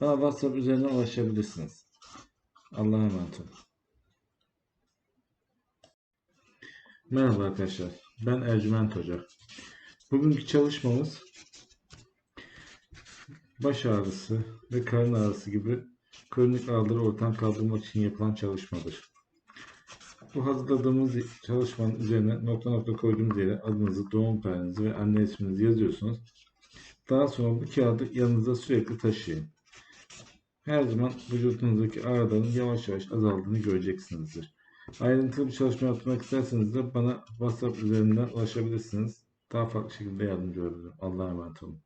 bana WhatsApp üzerinden ulaşabilirsiniz. Allah'a emanet olun. Merhaba arkadaşlar. Ben Ercüment Hoca. Bugünkü çalışmamız baş ağrısı ve karın ağrısı gibi kronik ağrıları ortadan kaldırmak için yapılan çalışmadır. Bu hazırladığımız çalışmanın üzerine nokta nokta koyduğumuz yere adınızı, doğum tarihinizi ve anne isminizi yazıyorsunuz. Daha sonra bu kağıdı yanınızda sürekli taşıyın. Her zaman vücudunuzdaki ağrıların yavaş yavaş azaldığını göreceksinizdir. Ayrıntılı bir çalışma yapmak isterseniz de bana WhatsApp üzerinden ulaşabilirsiniz. Daha farklı şekilde yardımcı olabilirim. Allah'a emanet olun.